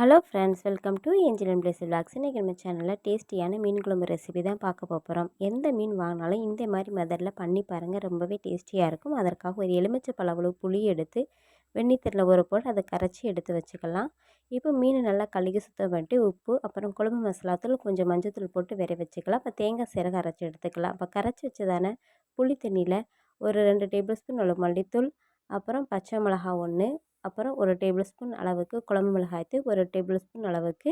Hello friends welcome to angel and blaze vlogs இன்றைக்கி நம்ம சேனலில் டேஸ்டியான மீன் குழம்பு ரெசிபி தான் பார்க்க போகிறோம் எந்த மீன் வாங்கினாலும் இந்த மாதிரி மெதடில் பண்ணி பாருங்கள் ரொம்பவே டேஸ்டியாக இருக்கும். அதற்காக ஒரு எலுமிச்சை பழவளவு புளி எடுத்து வெந்நீத்தரில் ஊற போட்டு அதை கரைச்சி எடுத்து வச்சுக்கலாம். இப்போ மீன் நல்லா கழுகி சுத்தம் பண்ணிட்டு உப்பு அப்புறம் குழம்பு மசாலாத்தூள் கொஞ்சம் மஞ்சத்தூள் போட்டு வெற வச்சுக்கலாம். அப்போ தேங்காய் சீரகம் அரைச்சி எடுத்துக்கலாம். அப்போ கரைச்சி வச்சதான புளி தண்ணியில் ஒரு ரெண்டு டேபிள் ஸ்பூன் அளவு மல்லித்தூள் அப்புறம் பச்சை மிளகா ஒன்று அப்புறம் ஒரு டேபிள் ஸ்பூன் அளவுக்கு குழம்பு மிளகாய்த்தூள் ஒரு டேபிள் ஸ்பூன் அளவுக்கு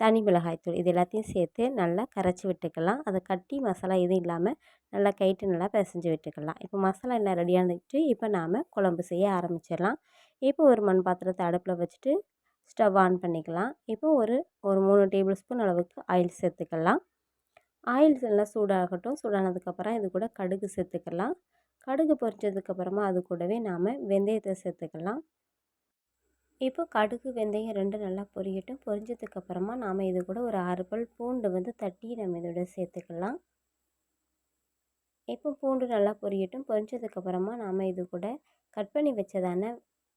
தனி மிளகாய்த்தூள் இது எல்லாத்தையும் சேர்த்து நல்லா கரைச்சி விட்டுக்கலாம். அதை கட்டி மசாலா எதுவும் இல்லாமல் நல்லா கைட்டு நல்லா பிசைஞ்சு விட்டுக்கலாம். இப்போ மசாலா எல்லாம் ரெடியாகிட்டு இப்போ நாம் குழம்பு செய்ய ஆரம்பிச்சிடலாம். இப்போ ஒரு மண் பாத்திரத்தை அடுப்பில் வச்சுட்டு ஸ்டவ் ஆன் பண்ணிக்கலாம். இப்போ ஒரு ஒரு மூணு டேபிள் ஸ்பூன் அளவுக்கு ஆயில் சேர்த்துக்கலாம். ஆயில் நல்லா சூடாகட்டும். சூடானதுக்கப்புறம் இது கூட கடுகு சேர்த்துக்கலாம். கடுகு பொரிச்சதுக்கப்புறமா அது கூடவே நாம் வெந்தயத்தை சேர்த்துக்கலாம். இப்போ கடுகு வெந்தயம் ரெண்டும் நல்லா பொரியட்டும். பொரிஞ்சதுக்கப்புறமா நாம் இது கூட ஒரு ஆறு பல் பூண்டு வந்து தட்டி நம்ம இதோட சேர்த்துக்கலாம். இப்போ பூண்டு நல்லா பொரியட்டும். பொரிஞ்சதுக்கப்புறமா நாம் இது கூட கட் பண்ணி வச்சதான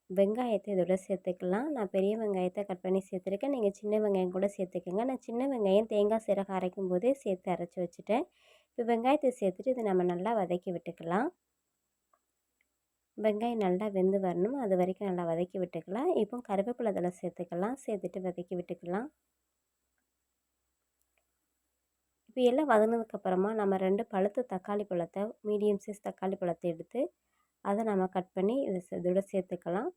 வெங்காயத்தை இதோட சேர்த்துக்கலாம். நான் பெரிய வெங்காயத்தை கட் பண்ணி சேர்த்துருக்கேன். நீங்கள் சின்ன வெங்காயம் கூட சேர்த்துக்கோங்க. நான் சின்ன வெங்காயம் தேங்காய் சீரகம் அரைக்கும் போதே சேர்த்து அரைச்சி வச்சுட்டேன். இப்போ வெங்காயத்தை சேர்த்துட்டு இதை நம்ம நல்லா வதக்கி விட்டுக்கலாம். வெங்காயம் நல்லா வெந்து வரணும். அது வரைக்கும் நல்லா வதக்கி விட்டுக்கலாம். இப்போ கருவேப்பிலை அதில் சேர்த்துக்கலாம். சேர்த்துட்டு வதக்கி விட்டுக்கலாம். இப்போ எல்லாம் வதங்கினதுக்கப்புறமா நம்ம ரெண்டு பழுத்த தக்காளி பழத்தை மீடியம் சைஸ் தக்காளி பழத்தை எடுத்து அதை நம்ம கட் பண்ணி இது இதோட சேர்த்துக்கலாம்.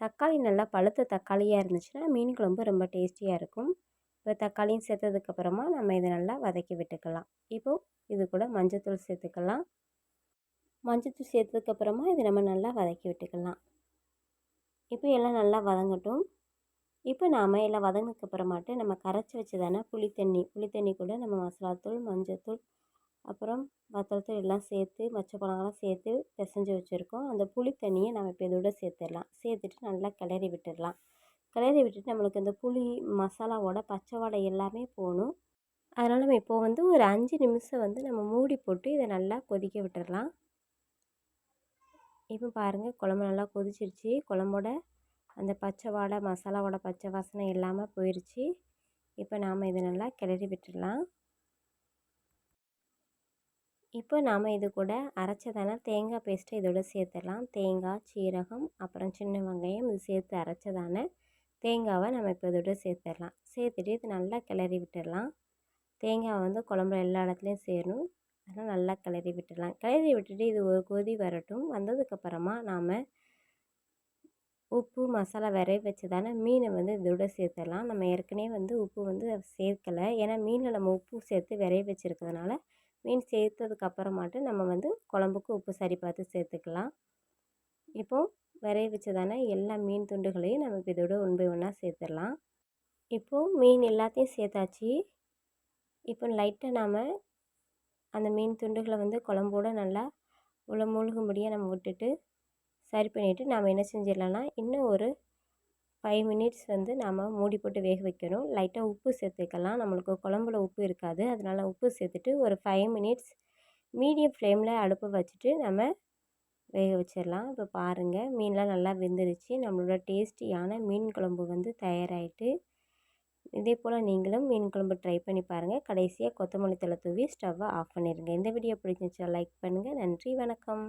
தக்காளி நல்லா பழுத்த தக்காளியாக இருந்துச்சுன்னா மீன் குழம்பு ரொம்ப டேஸ்டியாக இருக்கும். இப்போ தக்காளியும் சேர்த்ததுக்கப்புறமா நம்ம இதை நல்லா வதக்கி விட்டுக்கலாம். இப்போது இது கூட மஞ்சத்தூள் சேர்த்துக்கலாம். மஞ்சத்தூள் சேர்த்ததுக்கப்புறமா இதை நம்ம நல்லா வதக்கி விட்டுக்கலாம். இப்போ எல்லாம் நல்லா வதங்கட்டும். இப்போ நாம் எல்லாம் வதங்கினதுக்கப்புறமாட்டு நம்ம கரைச்சி வச்சதான புளி தண்ணி புளி தண்ணி கூட நம்ம மசாலாத்தூள் மஞ்சத்தூள் அப்புறம் வத்தல்தூள் எல்லாம் சேர்த்து பச்சை பழங்கள்லாம் சேர்த்து பிசைஞ்சு வச்சுருக்கோம். அந்த புளி தண்ணியை நம்ம இப்போ இதோட சேர்த்துடலாம். சேர்த்துட்டு நல்லா கிளறி விட்டுடலாம். கிளறி விட்டுட்டு நம்மளுக்கு இந்த புளி மசாலாவோட பச்சை வாடை எல்லாமே போகணும். அதனால் நம்ம இப்போது வந்து ஒரு அஞ்சு நிமிஷம் வந்து நம்ம மூடி போட்டு இதை நல்லா கொதிக்க விட்டுடலாம். இப்போ பாருங்கள் குழம்பு நல்லா கொதிச்சிருச்சு. குழம்போட அந்த பச்சை வாடை மசாலாவோட பச்சை வாசனை இல்லாமல் போயிடுச்சு இப்போ நாம் இதை நல்லா கிளறி விட்டுடலாம். இப்போ நாம் இது கூட அரைச்சதான தேங்காய் பேஸ்ட்டை இதோட சேர்த்துடலாம். தேங்காய் சீரகம் அப்புறம் சின்ன வெங்காயம் இது சேர்த்து அரைச்சதான தேங்காவை நம்ம இப்போ இதோட சேர்த்துடலாம். சேர்த்துட்டு இது நல்லா கிளறி விட்டுடலாம். தேங்காய் வந்து குழம்புல எல்லா இடத்துலையும் சேரணும். அதனால் நல்லா கிளறி விட்டுடலாம். கிளறி விட்டுட்டு இது ஒரு கொதி வரட்டும். வந்ததுக்கப்புறமா நாம் உப்பு மசாலா விரைய வச்சதான மீனை வந்து இதோட சேர்த்துடலாம். நம்ம ஏற்கனவே வந்து உப்பு வந்து சேர்க்கலை. ஏன்னா மீனில் நம்ம உப்பு சேர்த்து விரைய வச்சுருக்கிறதுனால மீன் சேர்த்ததுக்கப்புறமாட்டு நம்ம வந்து குழம்புக்கு உப்பு சரி பார்த்து சேர்த்துக்கலாம். இப்போது விரைய வச்சதான எல்லா மீன் துண்டுகளையும் நம்ம இதோட ஒன் பை சேர்த்துடலாம். இப்போது மீன் எல்லாத்தையும் சேர்த்தாச்சு. இப்போ லைட்டாக நாம் அந்த மீன் துண்டுகளை வந்து குழம்போட நல்லா உள்ள மூழ்கும்படியாக நம்ம விட்டுட்டு சரி பண்ணிவிட்டு நாம் என்ன செஞ்சிடலாம்னா இன்னும் ஒரு ஃபைவ் மினிட்ஸ் வந்து நாம் மூடி போட்டு வேக வைக்கணும். லைட்டாக உப்பு சேர்த்துக்கலாம். நம்மளுக்கு குழம்புல உப்பு இருக்காது. அதனால் உப்பு சேர்த்துட்டு ஒரு ஃபைவ் மினிட்ஸ் மீடியம் ஃப்ளேமில் அடுப்பை வச்சுட்டு நம்ம வேக வச்சிடலாம். இப்போ பாருங்கள் மீன்லாம் நல்லா வெந்துருச்சு. நம்மளோட டேஸ்டியான மீன் குழம்பு வந்து தயாராகிட்டு இதே போல் நீங்களும் மீன் குழம்பு ட்ரை பண்ணி பாருங்கள் கடைசியாக கொத்தமல்லி தலை தூவி ஸ்டவ்வை ஆஃப் பண்ணிடுங்க இந்த வீடியோ பிடிச்சிருந்துச்சா லைக் பண்ணுங்கள் நன்றி வணக்கம்.